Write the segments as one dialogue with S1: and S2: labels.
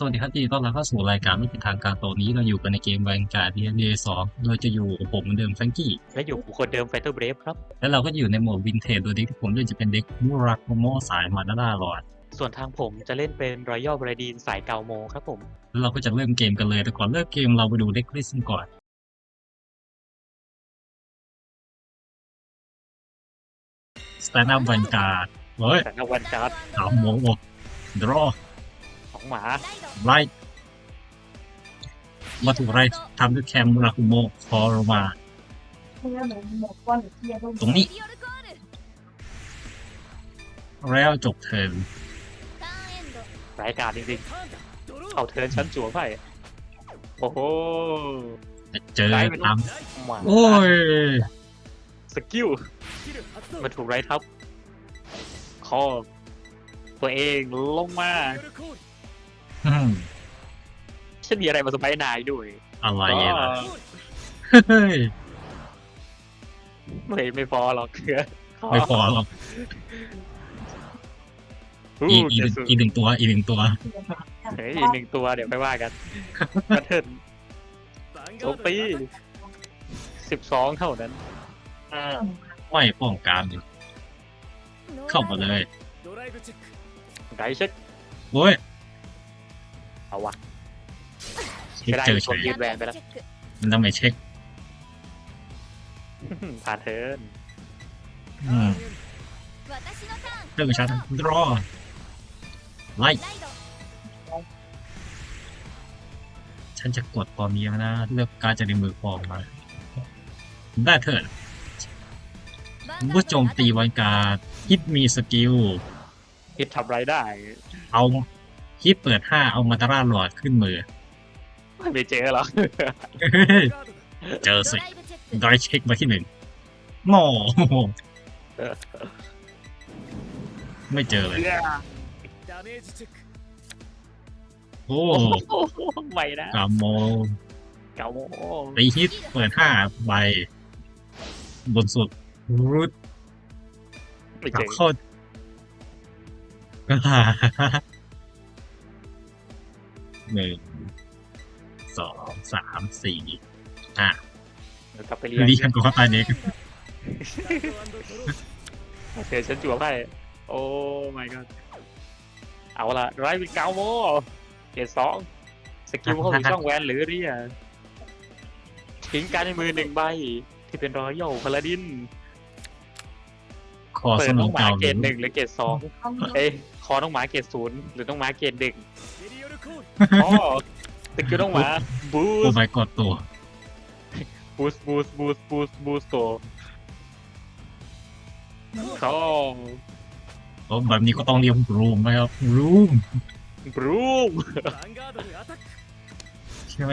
S1: สวัสดีครับยินดีต้อนรับเข้าสู่รายการไม่เป็นทางการตอนนี้เราอยู่กันในเกมแวนการ์ด DNA 2โดยจะอยู่กับผมเหมือนเดิมแฟรงกี้
S2: และอยู่กับคนเดิมไฟเตอร์เบรฟครับ
S1: และเราก็อยู่ในโหมดวินเทจโดยเด็กที่ผมเลือกจะเป็นเด็กมูรักโมโมสายมาดาร่าลอด
S2: ส่วนทางผมจะเล่นเป็นรอยัลบรดีนสายเกาโมครับผม
S1: แล้วเราก็จะเริ่มเกมกันเลยแต่ก่อนเริ่มเกมเราไปดูเด็กลิสต์ก่อนสแตนด์อัพแวนการ์ดเฮ้ย
S2: แต่นวันการ์ด
S1: ถามโมโอดรอ
S2: ของหมา
S1: ไลท์มาถูกไรทำด้วยแคมมูราคุโมคอรมาตรงนี้ แล้วจบเทิร์น
S2: รายการจริงๆเอาเทิร์นชั้นจั่วไพ่โอ้โห
S1: เจอตาม
S2: หมา
S1: โอ้ย
S2: สกิลมาถูกไรทับคอตัวเองลงมา
S1: อืม
S2: ฉันมีอะไรมาสไปนายด้วย
S1: อะไร
S2: ก็
S1: อะเฮ้ย
S2: ไม่ไม่พอหรอก
S1: ไม่พอหรอก
S2: อู้
S1: อีกอีกหนึ่ง
S2: เจ็ดสุด
S1: อีกหนึ่งตัว อีกหนึ่งตัว
S2: เฮ้ยอีกหนึ่งตัวเดี๋ยวไปว่ากันกระเทินโจมตีสิบสองเท่านั้น
S1: ไม่ป้องกันเข้ามาเลย
S2: ไดเช็ค
S1: โอ้ย
S2: เอาวะ
S1: เช็คเจอเฉย
S2: ยืนแวนไปแล้ว
S1: มันต้องไปเช็ค
S2: ผ่านเทิร์น
S1: อืมเรื่องชัดรอไล่ฉันจะกดตอนนี้นะเลือกการดจากในมือฟองมา ได้เถิดเมื่อโจมตีวันการดฮิตมีสกิล
S2: ฮิตทำไรได้
S1: เอา ฮิตเปิดห้าเอามาตาร่าหลอดขึ้นมือ
S2: ไม่เจอหรอ
S1: เจอสิได้เช็คมาที่หนึ่งโง่ไม่เจอเลย โอ้
S2: โอ้โหไม่นะ
S1: กามโม
S2: เก่าโม
S1: ตีฮิตเปิดห้าใบบนสุดรุด
S2: ไม่
S1: กลั
S2: เจ
S1: บ
S2: อ
S1: เข้าก็ หาหนึ่งสองสามสี่ห้า
S2: เดี๋ยวกลับไปเรียน
S1: เรียงก็ตายเด็ก
S2: เดี๋ยวฉันจั่วให้โอ้ my god เอาละไรเป็นเก่าโมเกรดสองสกิลเข้าสู่ช่องแวนหรือเรียทิ้งการในมือหนึ่งใบ ที่เป็นรอยัลพาลาดิน
S1: คอ
S2: เปิ
S1: ส
S2: ด
S1: น
S2: น้
S1: อ
S2: องงหมา
S1: เก่า
S2: เกรดหนึ่งหรือเกรดสองเอ้ยคอน้องหมาเกรดศูนย์หรือน้องหมาเกรดหนึ่ง อ๋อสกิลน้องหมาบู
S1: โอ้
S2: ส
S1: ไม่กดตัว
S2: บูสบูสบูสบูสบูสโตเขา
S1: โอ้แบบนี้ก็ต้องเรียกรูมไหมครับรูม
S2: บรูม
S1: ใช่ไหม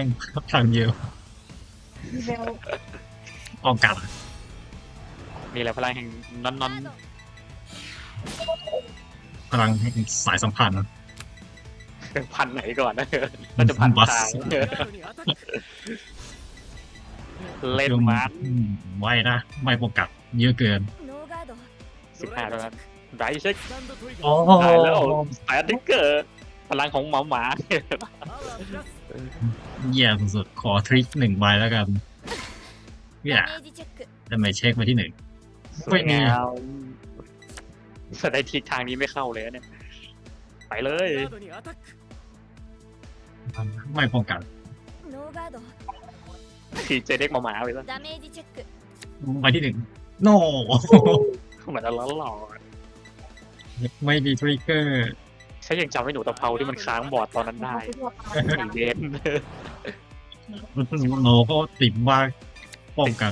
S1: ทางเดียวป้องกัน
S2: มีอะไรพลังแห่งนอนนอน
S1: พลังแห่งสายสัมพันธ์
S2: พันไหนก่อนนะน่าจะพัน
S1: บัส
S2: ทางเล่นมาร์
S1: อืมไว้นะไม่ป้องกันเยอะเกิน
S2: สิบห้าแล้วนะไรเช็ค
S1: โอ้
S2: ตายแล้วแปดทิกเกอร์พลังของหมาหมา
S1: แย่สุดๆขอทริคหนึ่งใบแล้วกันเนี่ยทำไมเช็คมาที่หนึ่ง
S2: สวยงามแสดงทิศทางนี้ไม่เข้าเลยนะเนี่ย ไปเลย
S1: ไม่ป้องกัน
S2: ทีเจเด็กมาหมาไปซะ
S1: ใบที่หนึ่งโน
S2: เหมือนจะล้อหล่อ
S1: ไม่มีทริกเกอร์
S2: ฉันยังจำไอ้หนูตะเภาที่มันค้างบอร์ดตอนนั้นได้ไอ้เวน
S1: โนก็ติดบ้างป้องกัน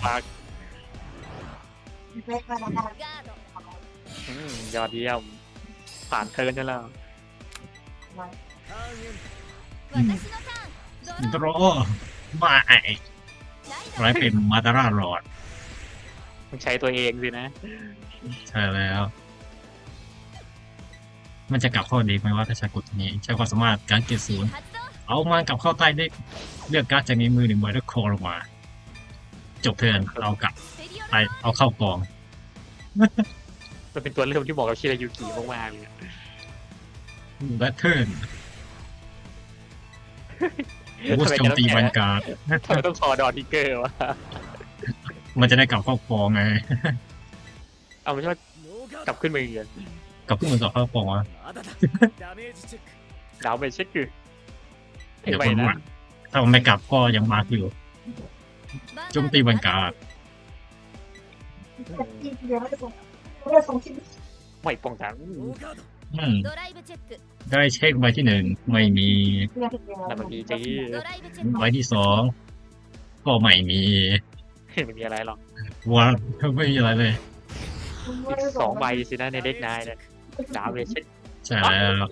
S2: ยอดเยี่ยมผ่านเทิร์นใช่แล้ว
S1: ดรอไม่ไรเป็นมาตาร่ารอด
S2: ต้องใช้ตัวเองสินะ
S1: ใช่แล้ว มันจะกลับเข้าเด็กไหมว่าถ้าใช้กดนี้ ใช้ความสามารถการเกียร์ศูนย์เอามันกลับเข้าใต้เด็กเลือกการ์ดจากในมือหนึ่งใบแล้วคอลงมา จบเทิร์นเอากลับไปเอาเข้ากอง
S2: มันเป็นตัวเลือกที่เหมาะกับชิรายุกิมากๆเลย
S1: และเทิร์น บูสโจมตีแวนการ์ด
S2: ทำไมต้องคอดอทิกเกอร์วะ
S1: มันจะได้กลับครอบครองไง
S2: เอาไม่ใช่ว่ากลับขึ้นมาอีกเหรอก
S1: ลับขึ้นมากับครอบครองวะ
S2: ดาวเมจเช็คคือไอ้
S1: เดี๋ยว
S2: ใบ
S1: คน
S2: นะ
S1: ว่าถ้ามันไม่กลับก็ยังมาร์กอยู่โจมตีแวนการ์ด
S2: ไม่ป้องกัน
S1: ได้เช็คใบที่หนึ่งไม่มี
S2: ต่มันมีจี
S1: ใบที่สองก็ไม่มี
S2: ไม่มีอะไรหรอก
S1: ว่าไม่มีอะไรเลย
S2: อีกสองใบสินะในเด็กนายเนี่ยสามเลยเช็ค
S1: ใช่แล้ว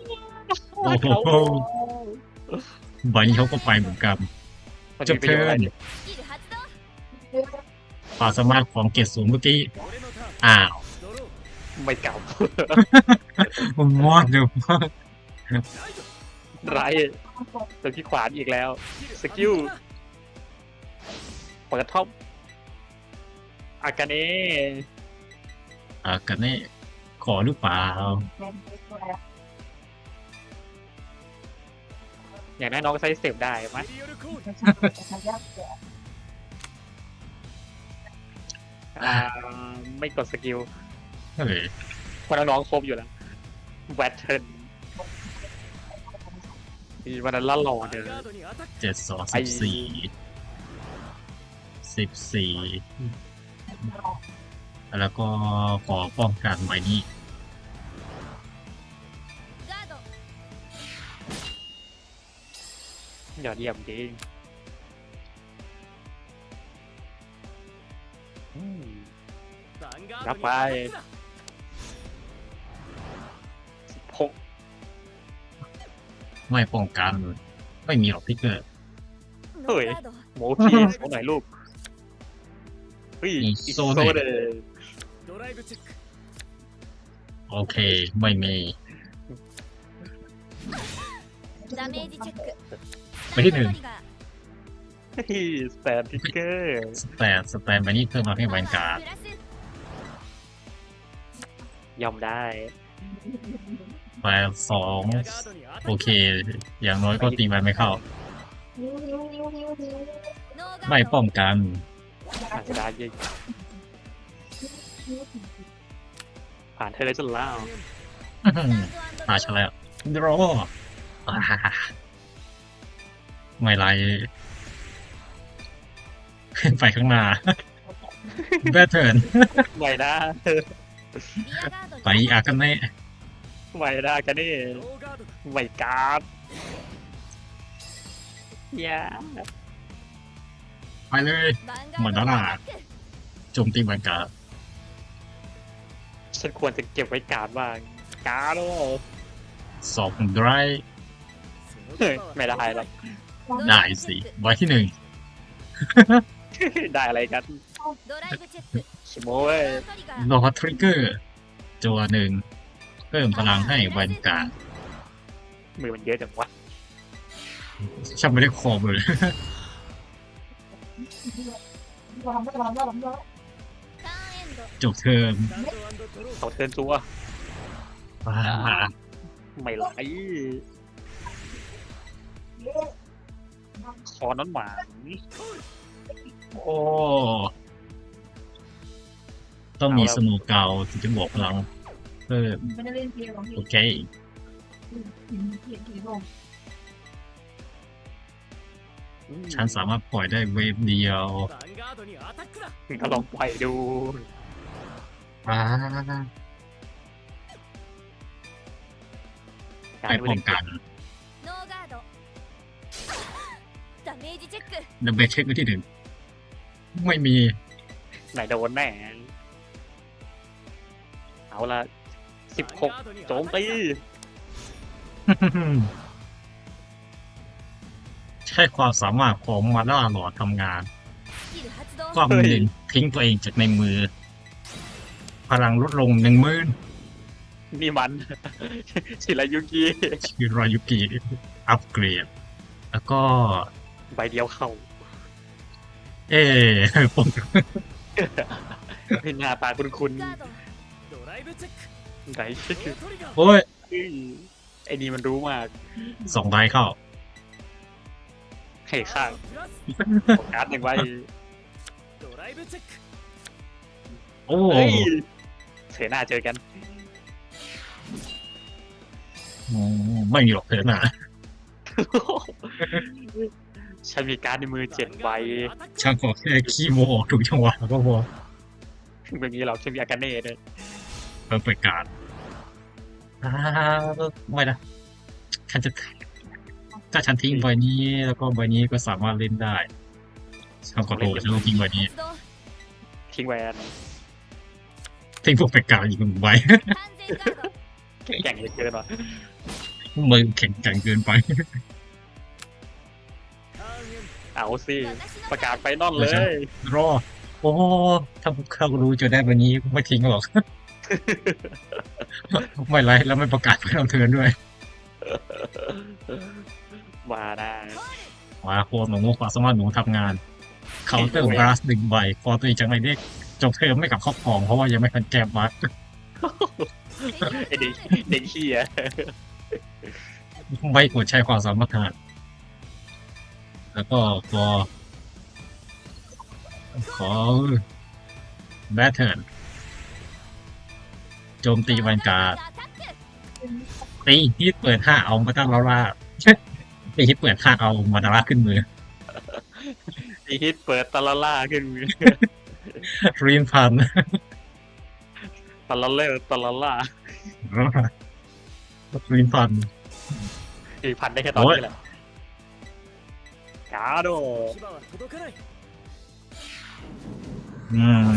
S1: โอ้โหใบนี้เขาก็ไปเหมือนกันจบเทิร์นความสามารถของเกตสูงเมื่อกี้อ้าว
S2: ไม่เก่า
S1: มันมอดเดี๋ยวมาก
S2: ไรตัวที่ขวานอีกแล้ว สกิลเปิดท็อปอากาเน่
S1: อะกันนี่ขอหรือเปล่า
S2: อย่างนั้นน้องใช้สเต็ปได้ไหมอ่าไม่กดสกิล
S1: เฮ้ย
S2: เพราะน้องๆครบอยู่แล้วแวตเทิร์นมีวันนั้นละหล่อเด้อ
S1: เจ็ดสองสิบสี่สิบสี่แล้วก็ขอป้องกันใบนี้
S3: ガード
S2: ยอดเยี่ยมจริงอืมรับไป
S1: ไม่ป้องกันไม่มีหรอกพิกเกอร์
S3: เฮ้ย
S2: โมทีโมไหนลูกเฮ้ย
S1: โซ
S2: เด
S1: โอเค ไม่มีไปที่หนึ่ง
S2: สแตนพิกเกอร์
S1: สแตนสแตนไปนี่เพิ่มมาให้แวนการ์ด
S2: ยอมได้
S1: ไปสองโอเค อย่างน้อยก็ตีมันไม่เข้า ไม่ป้องกัน
S2: ผ่านเธอได้จนแล้ว
S1: มาชแล้วดรอไม่ไรไปข้างหน้าแบทเทิร์น
S2: ไม่
S3: ได้
S1: ไปอากันแน่
S2: ไหวได้กันนี่ไหวการ์ดยา
S1: ไปเลยหมดแล้วล่โจมตีบังการ์ด
S2: ฉันควรจะเก็บไว้การ์ดบ้างการ์ดโอ้
S1: สอบไดรา
S2: ไม่ได้หรอก
S1: ได้สิไว้ที่หนึ่ง
S2: ได้อะไรกัน สิโมเว้ย
S1: รอทริกเกอร์จัวหนึ่งเพิ่มพลังให้วันกลาง
S2: มือมันเยอะจังวะ
S1: ช่างไม่ได้คอมเลยจบเทอ
S2: มต่อเทินตัวไม่ไหลคอน้อนหมา
S1: โอ้ ต้องมีสโมเกาถึงจะบวกพลังเพิ่มโอเคฉันสามารถปล่อยได้เวฟเดียว
S2: ก็ลองปล่อยดู
S1: อ่าไปป้องกันดับเบิลเช็คไปที่หนึ่งไม่มี
S2: ไหนโดนแน่ เอาละสิบหกโจมตี
S1: ใช่ความสามารถของมาด้าหลอดทำงาน ความหนึ่งทิ้งตัวเองจากในมือ พลังลดลงหนึ่งมื่น
S2: นี่มัน ชิรายุกิ
S1: ชิรายุกิอัปเกรด แล้วก็
S2: ใบเดียวเข้า
S1: เอ๊ผม
S2: เป็นหน้าตาคุ
S3: ณคุ
S2: ณ ไดเช็ค
S1: โอ้ย
S2: ไอ้นี่มันรู้มาก
S1: สองไดเข้า
S2: ให้ข้างโฟกัสหนึ่ง
S4: ไว้
S1: โอ้
S2: เสหน้าเจอกัน
S1: ไม่มีหรอกเสหน้า
S2: ฉันมีการในมือเจ็ดใบ
S1: ฉันขอแค่ขี้โมออกถูกจังหวะก็พอ
S2: แบบนี้เรากฉันมีอาการเน่เลย
S1: เพอร์เฟกการไม่นะฉันจะถ้าฉันทิ้งใบนี้ แล้วก็ใบนี้ก็สามารถเล่นได้ทำกระโดดฉันต้องทิ้งใบนี้
S2: ทิ้งแวน
S1: ทิ้งพวกเฟกต์การอีกหนึ่งใบ
S2: แข่งเกินว่ะ
S1: มันแข่งแข่งเกินไป
S2: เอาสิ ประกาศไปนอนเลย
S1: รอ โอ้ถ้าพวกเขารู้จะได้แบบนี้ไม่ทิ้งหรอก ไม่ไรแล้วไม่ประกาศเพื่อนเทิร์นด้วย
S2: มาได้
S1: มาโคหนูความสามารถหนูทำงาน เคาน์เตอร์บลัสหนึ่งใบพอตัวเองจังไรเด็กจบเทอมไม่กลับครอบครอง เพราะว่ายังไม่ทันแก้บัค
S2: ไอเด็กเด็กเฮีย
S1: ไม่กดใช้ความสามารถแล้วก็ขอขอแบทเทิร์น โจมตีวันการ
S3: ตีฮิ
S1: ตเปิดห้าเอามาตั้งลาล่าตีฮิตเปิดห้าเอามาตาล่าขึ้นมือ
S2: ตีฮิตเปิดตาลาล่าขึ้นมือ
S1: รีนพัน
S2: ตาลาเล่ตาลาล่า
S1: รีนพัน
S2: รีนพันได้แค่ตอนนี้แหละกาโด
S1: อืม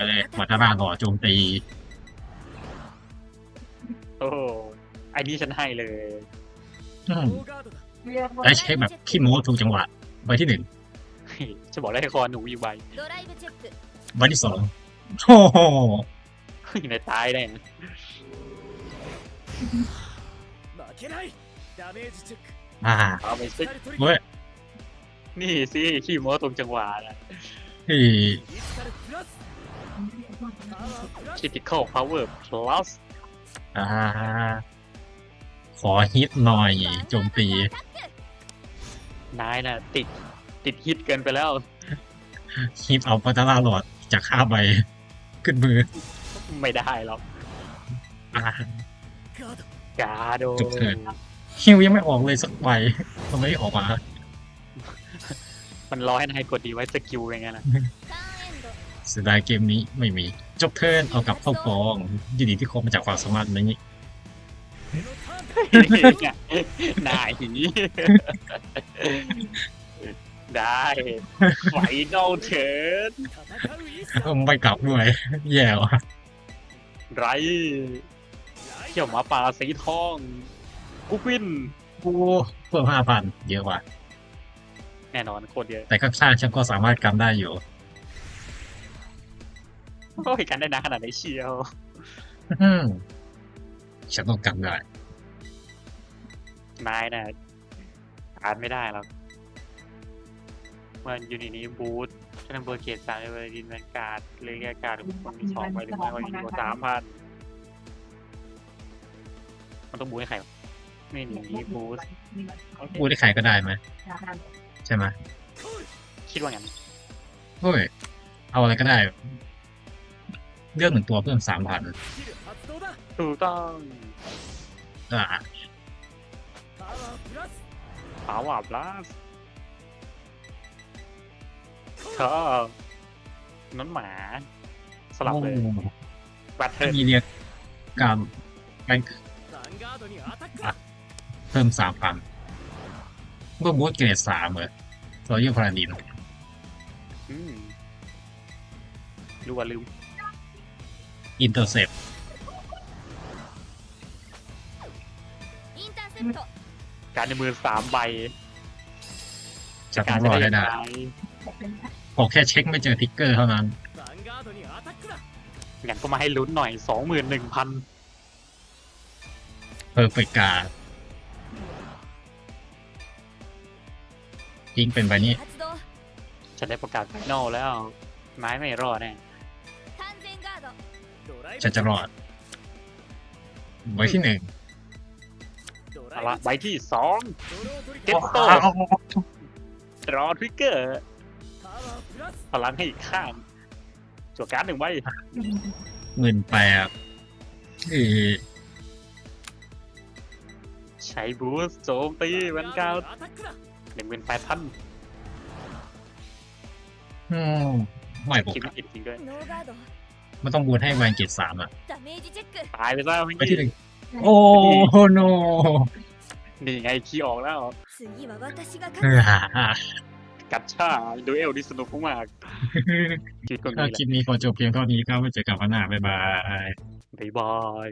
S1: ก็เลย
S3: ห
S1: มดท่าบ้าก่อโจมตี
S2: โอ้ไอ้นี่ฉันให้เลย
S1: อืมใช้แบบขี้โม้ถูกจังหวะใบที่หนึ่ง
S2: จะบอกได้คอหนูอยู่ใบ
S1: ใบที่สองโอ้โห
S2: ในตาย
S4: แน่
S1: อ่า
S2: เอาไปสิ
S1: เฮ้ย
S2: นี่สิขี้โม้ตรงจังหวะนะ
S1: ที่
S2: critical power plus
S1: อ่า ขอฮิตหน่อยโจมตี
S2: นายน่ะ ติดติดฮิตเกินไปแล้ว
S1: ฮิตเอาพัฒนาหลอดจากห้าใบ ขึ้นมือ
S2: ไม่ได้หรอก
S1: อ่
S2: กาโด
S1: จบเถิดฮิวยังไม่ออกเลยสักใบทำไมไม่ออกมา
S2: มันรอให้นายกดดีไว้สกิลยังไงล่ะ
S1: สีดายเกมนี้ไม่มี จบเทิร์นเอากลับเข้ากองยินดีที่คงมาจากความสามารถนี้
S2: นายหีได้ไฟนอลเทิร์น
S1: ไม่กลับด้วย แย่วะ
S2: ไรเขี่ยวมาปลาสีทองกูวิน
S1: กูเพิ่มห้าพันเยอะว่ะ
S2: แน่นอนโคตรเยอะ
S1: แต่ข้างๆฉันก็สามารถกำได้อยู่
S2: โอ้ยกันได้นานขนาดไหนเชียว
S1: อืมฉันต้องกำได้
S2: นายน่ะอ่านไม่ได้หรอกมันอยู่ในนี้บูธฉันเบอร์เกตสามเบอร์ดินแวนการ์ดเลยแกการ์ดคนมีสองไปหรือไม่ก็อยู่สามพันมันต้องบูธให้ใครวะไม่หนีบูธ
S1: พูดได้ใครก็ได้ไหม ใช่ไหม
S2: คิดว่างั้น
S1: เฮ้ย เอาอะไรก็ได้ เลือกหนึ่งตัวเพิ่มสามพัน
S2: ถูกต้อง
S1: อ่า
S2: สาวาบลัสชอบน้นหมา สลับเลยบัตเทิล
S1: มีเรียกการเพิ่มสามพัน เมื่อบูทเกรดสามเลยรอยัลพาราดิน
S2: อืมรู้ว่าลืม
S1: อินเตอร์เซป
S3: インターセプト
S2: การในมือสามใบ
S1: จะต้
S2: กา
S1: อ
S2: รง จะ
S1: รอ
S2: ได้
S1: ให้
S2: ยัง
S1: ได้
S2: ไง
S1: ขอแค่เช็คไม่เจอทิกเกอร์เท่านั้น
S4: ヴァンガードにアタックだ
S2: งั้นก็มาให้ลุ้นหน่อยสองหมื่นหนึ่งพัน
S1: เพอร์เฟกการ ิ้งเป็นไปนี่
S2: ฉันได้ประกาศไฟนอลแล้ว ไม้ไม่รอดแน่
S1: ฉันจะรอดใบที่หนึ่ง
S2: เอาละใบที่สองเก็ตโตรอทริกเกอร์พลังให้อีกข้างจวการ์ดหนึ่งใบ
S1: เงินแปด
S2: ใช้บูสโจมตีมันเก่า หนึ่งเป็นแปดพัน
S1: อืมไม่บอก
S2: คิดไม่ผิดจริงด้วย
S3: ノーガード
S1: มันต้องบูทให้แวนเกตสามอ่ะ
S3: ダメージチェック
S2: ตายไปซะเมื่อ
S1: ไปที่
S2: กี้
S1: หนึ่งโอ้โน
S2: นี่ไงคีย์ออกแล้ว
S3: 次は私が
S1: เอ
S3: 勝
S1: อ
S3: つ
S2: กัดชาดูเอลที่สนุกมากๆคิดก่อน
S1: ก็
S2: นี้แห
S1: คลิ
S2: ละ
S1: ปนี้ขอจบเพียงเท่านี้ครับไว้เจอกันวันหน้าบ๊ายบาย
S2: บ๊ายบาย